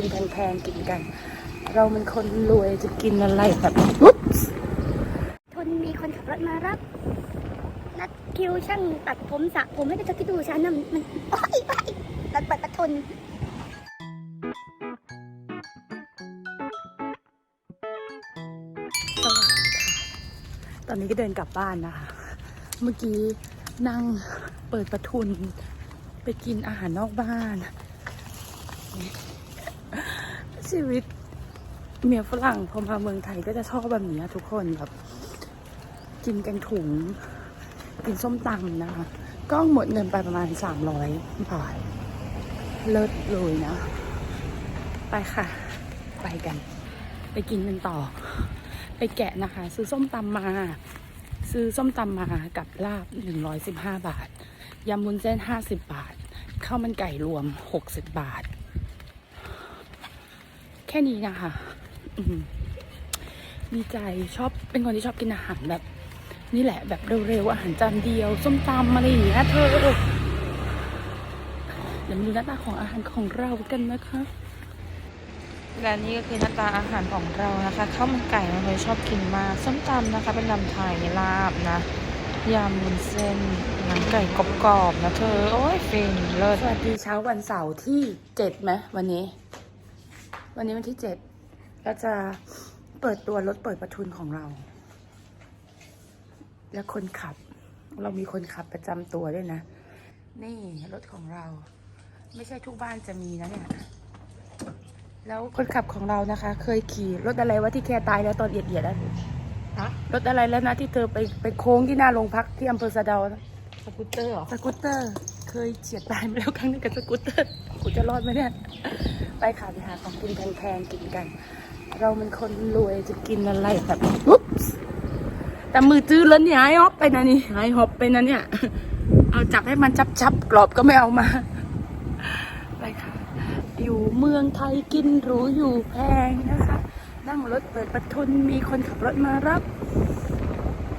กินแพงๆกินกัน เรามันคนรวยจะกินอะไรแบบอุ๊บทนมีคนขับรถมารับนัดคิวช่างตัดผมสระผมให้เป็นทักที่ดูฉันนะมันมันโอ้ยโอ้ยตัดปัดประทนสวัสดีค่ะ ตอนนี้ก็เดินกลับบ้านนะคะ เมื่อกี้นั่งเปิดประทุน ไปกินอาหารนอกบ้าน ชีวิตเมียฝรั่งพอมาเมืองไทยก็จะชอบแบบนี้ทุกคนแบบ กินกันถุง กินส้มตำนะคะ ก็หมดเงินไปประมาณ300บาท เลิศเลยนะ ไปค่ะ ไปกัน ไปกินกันต่อ ไปแกะนะคะ ซื้อส้มตำมา ซื้อส้มตำมากับลาบ115บห้าบาทยำมุนเส้น50บบาทข้าวมันไก่รวม60บาท แค่นี้นะคะอืมดีใจชอบเป็นคนที่ชอบกินอาหารแบบ นี่แหละแบบเร็วๆอาหารจานเดียว ส้มตำอะไรอย่างเงี้ยเธอเดี๋ยวมาดูหน้าตาของอาหารของเรากันนะคะและนี่ก็คือหน้าตาอาหารของเรานะคะข้าวมันไก่เราเลยชอบกินมากส้มตำนะคะ เป็นลำไทยลาบนะยำวุ้นเส้นหนังไก่กรอบๆนะเธอ โอ้ยฟินเลิศสวัสดีเช้าวันเสาร์ที่เจ็ดไหมวันนี้ วันนี้วันที่เจ็ดเราจะเปิดตัวรถเปิดประทุนของเรา และคนขับ เรามีคนขับประจำตัวด้วยนะ นี่รถของเรา ไม่ใช่ทุกบ้านจะมีนะเนี่ย แล้วคนขับของเรานะคะ เคยขี่รถอะไรวะที่แค่ตายแล้วตอนเอียดเอียดๆอะฮะรถอะไรแล้วนะที่เธอไปไปโค้งที่หน้าโรงพักที่อำเภอสะเดานะสกูตเตอร์เหรอสกูตเตอร์ เคยเฉียดตายมาแล้วครั้งหนึงกับสกูตเตอร์กูจะรอดไหมเนี่ย ไปค่ะไปหาของกินแพงๆกินกัน เรามันคนรวยจะกินอะไรแบบอุ๊บแต่มือจื้อแล้วเนี่ยหายฮอปไปนะนี่หายฮอปไปนะเนี่ย เอาจับให้มันจับๆกรอบก็ไม่เอามาไปค่ะ อยู่เมืองไทยกินหรูอยู่แพงนะคะ นั่งรถเปิดประทุนมีคนขับรถมารับ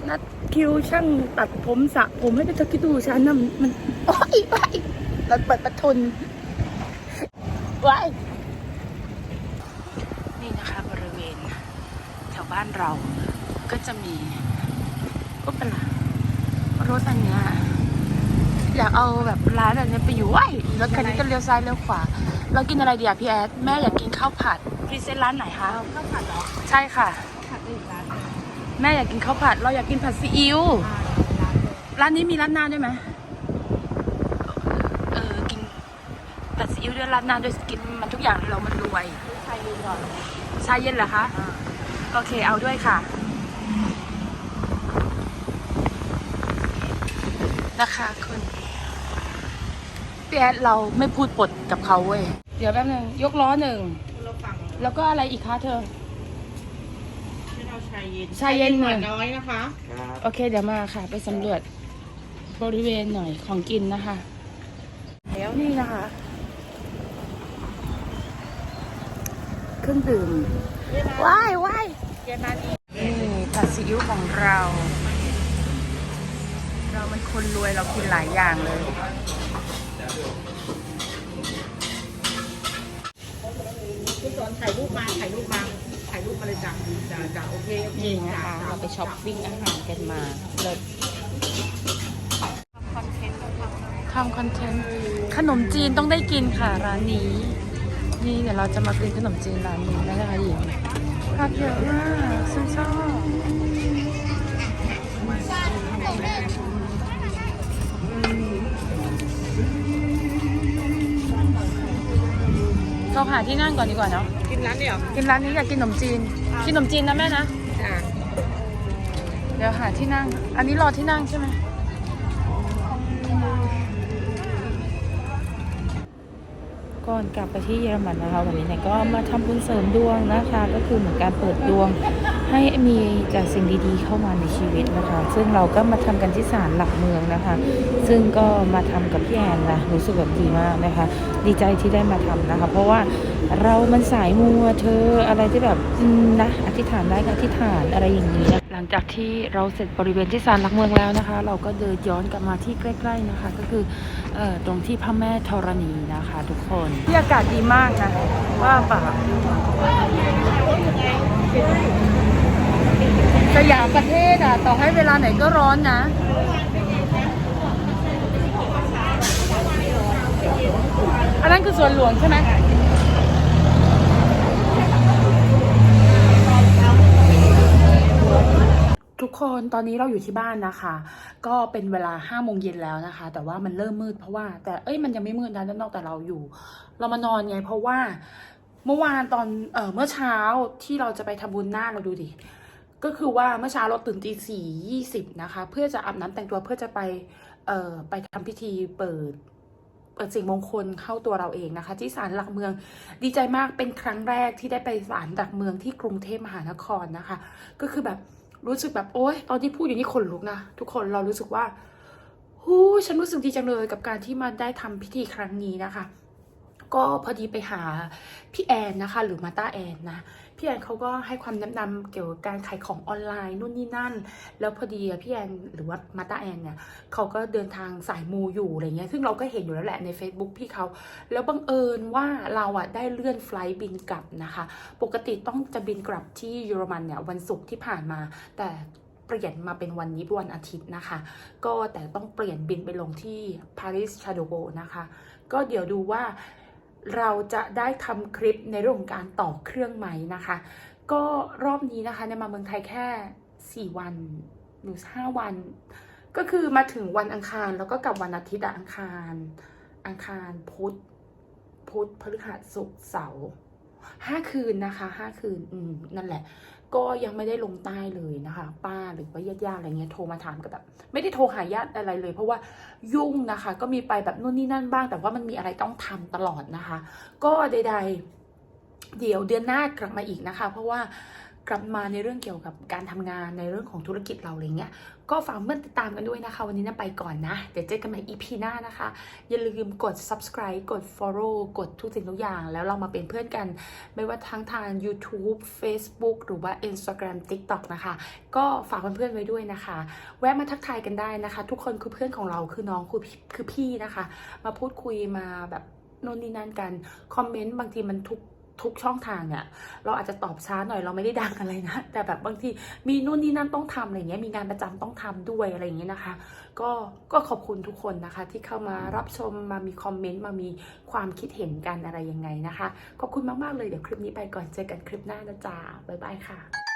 นัดคิวช่างตัดผมสระผมให้เป็นทักคิดดูฉันน่ะมันโอ้ยโอ้ยรถเปิดประทุนว้ายนี่นะคะบริเวณแถวบ้านเรา ก็จะมีก็เป็นไรรถอันเนี้ยอยากเอาแบบร้านอันเนี้ยไปอยู่ว้ายรถคันนี้ก็เลี้ยวซ้ายเลี้ยวขวา เรากินอะไรดีอะพี่แอดแม่อยากกินข้าวผัดพรีเซนต์ร้านไหนคะข้าวผัดเหรอใช่ค่ะข้าวผัดได้อีกร้านหนึ่งแม่อยากกินข้าวผัด เราอยากกินผัดซีอิ๊วร้านหนึ่งร้านนี้มีร้านหน้าด้วยไหมเออกินผัดซีอิ๊วด้วยร้านหน้าด้วยกินมันทุกอย่างเรามันรวยใช่ยืนก่อนชาเย็นเหรอคะ โอเคเอาด้วยค่ะ นะคะคุณพี่แอดเราไม่พูดปดกับเขาเว้ย เดี๋ยวแป๊บนึง ยกล้อหนึ่ง เราฝั่งแล้วก็อะไรอีกคะเธอที่เราชายเย็นชายเย็นหหนึ่วานงน้อยนะคะ โอเค เดี๋ยวมาค่ะ ไปสำรวจบริเวณหน่อยของกินนะคะ แล้วนี่นะคะ เครื่องดื่ม ว้ายว้ายเย็นมาดีนี่ผัดซีอิ๊วของเรา เรามันคนรวยเรากินหลายอย่างเลย คุณสอนถ่ายรูปมาถ่ายรูปมาถ่ายรูปมาเลยจ้ะจ้ะจ้ะโอเคโอเคนี่นะคะจ้ะเราไปช้อปปิ้งอาหารกันมาเลิศคอนเทนต์ต้องทำทำคอนเทนต์ ขนมจีนต้องได้กินค่ะร้านนี้ นี่เดี๋ยวเราจะมากินขนมจีนร้านนี้นะคะหญิงผักเยอะมากฉันชอบเราหาที่นั่งก่อนดีกว่าเนาะ กินร้านเดียวกินร้านนี้อยากกินขนมจีน กินขนมจีนนะแม่นะจ้ะเดี๋ยวหาที่นั่ง อันนี้รอที่นั่งใช่ไหม ก่อนกลับไปที่เยอรมันนะคะ วันนี้เนี่ยก็มาทำบุญเสริมดวงนะคะ ก็คือเหมือนการเปิดดวง ให้มีแต่สิ่งดีๆเข้ามาในชีวิตนะคะ ซึ่งเราก็มาทำกันที่ศาลหลักเมืองนะคะ ซึ่งก็มาทำกับพี่แอนนะรู้สึกแบบดีมากนะคะ ดีใจที่ได้มาทำนะคะ เพราะว่าเรามันสายมัวเธออะไรที่แบบนะอธิษฐานได้ก็อธิษฐานอะไรอย่างนี้นะ หลังจากที่เราเสร็จบริเวณที่ศาลหลักเมืองแล้วนะคะ เราก็เดินย้อนกลับมาที่ใกล้ ๆนะคะ ก็คือออตรงที่พระแม่ธรณีนะคะ ทุกคนที่อากาศดีมากนะว่าป่าสยามประเทศอะต่อให้เวลาไหนก็ร้อนนะอันนั้นคือสวนหลวงใช่ไหม ทุก คนตอนนี้เราอยู่ที่บ้านนะคะ ก็เป็นเวลาห้าโมงเย็นแล้วนะคะ แต่ว่ามันเริ่มมืดเพราะว่า แต่เอ้ยมันยังไม่มืดนะด้านนอกแต่เราอยู่ เรามานอนไง เพราะว่า เมื่อวานตอนเออเมื่อเช้าที่เราจะไปทำบุญหน้าเราดูดิก็คือว่าเมื่อเช้าเราตื่นตีสี่ยี่สิบนะคะ เพื่อจะอาบน้ำแต่งตัวเพื่อจะไปเอ่อไปทำพิธีเปิดเปิดสิ่งมงคลเข้าตัวเราเองนะคะ ที่ศาลหลักเมืองดีใจมากเป็นครั้งแรกที่ได้ไปศาลหลักเมืองที่กรุงเทพมหานครนะคะ ก็คือแบบ รู้สึกแบบโอ๊ยตอนที่พูดอยู่นี่ขนลุกนะทุกคนเรารู้สึกว่าหูฉันรู้สึกดีจังเลยกับการที่มาได้ทำพิธีครั้งนี้นะคะ ก็พอดีไปหาพี่แอนนะคะ หรือมาต้าแอนนะ พี่แอนเขาก็ให้ความแนะนำเกี่ยวกับการขายของออนไลน์นู่นนี่นั่น แล้วพอดีพี่แอนหรือว่ามาต้าแอนเนี่ยเขาก็เดินทางสายมูอยู่อะไรเงี้ย ซึ่งเราก็เห็นอยู่แล้วแหละใน Facebook พี่เขา แล้วบังเอิญว่าเราอะได้เลื่อนไฟล์บินกลับนะคะ ปกติต้องจะบินกลับที่เยอรมันเนี่ยวันศุกร์ที่ผ่านมา แต่เปลี่ยนมาเป็นวันนี้วันอาทิตย์นะคะ ก็แต่ต้องเปลี่ยนบินไปลงที่ปารีสชาโดโกนะคะ ก็เดี๋ยวดูว่า เราจะได้ทำคลิปในเรื่องการต่อเครื่องไหมนะคะ ก็รอบนี้นะคะในมาเมืองไทยแค่ 4 วันหรือ5วัน ก็คือมาถึงวันอังคารแล้วก็กลับวันอาทิตย์อะอังคาร อังคารพุธพุธพฤหัสศุกร์เสาร์ ห้าคืนนะคะห้าคืนอืมนั่นแหละ ก็ยังไม่ได้ลงใต้เลยนะคะ ป้าหรือว่าญาติๆอะไรเงี้ยโทรมาถามก็แบบ ไม่ได้โทรหาญาติอะไรเลย เพราะว่ายุ่งนะคะ ก็มีไปแบบนู่นนี่นั่นบ้าง แต่ว่ามันมีอะไรต้องทำตลอดนะคะ ก็ใด ๆ เดี๋ยวเดือนหน้ากลับมาอีกนะคะ เพราะว่า กลับมาในเรื่องเกี่ยวกับการทำงานในเรื่องของธุรกิจเราอะไรเงี้ย ก็ฝากเพื่อนติดตามกันด้วยนะคะ วันนี้นะไปก่อนนะ เดี๋ยวเจอกันใหม่ EP หน้านะคะ อย่าลืมกด subscribe กด follow กดทุกสิ่งทุกอย่าง แล้วเรามาเป็นเพื่อนกัน ไม่ว่าทั้งทาง YouTube Facebook หรือว่า Instagram TikTok นะคะ ก็ฝากเพื่อนๆไว้ด้วยนะคะ แวะมาทักทายกันได้นะคะ ทุกคนคือเพื่อนของเราคือน้องคือคือพี่นะคะ มาพูดคุยมาแบบโน่นนี่นั่นกัน คอมเมนต์บางทีมันทุก ทุกช่องทางเนี่ย เราอาจจะตอบช้าหน่อยเราไม่ได้ดังอะไรนะ แต่แบบบางทีมีนู่นนี่นั่นต้องทำอะไรเงี้ยมีงานประจำต้องทำด้วยอะไรอย่างเงี้ยนะคะ ก็ก็ขอบคุณทุกคนนะคะ ที่เข้ามารับชมมามีคอมเมนต์มามีความคิดเห็นกันอะไรยังไงนะคะ ขอบคุณมาก ๆ เลยเดี๋ยวคลิปนี้ไปก่อนเจอกันคลิปหน้านะจ๊ะบ๊ายบายค่ะ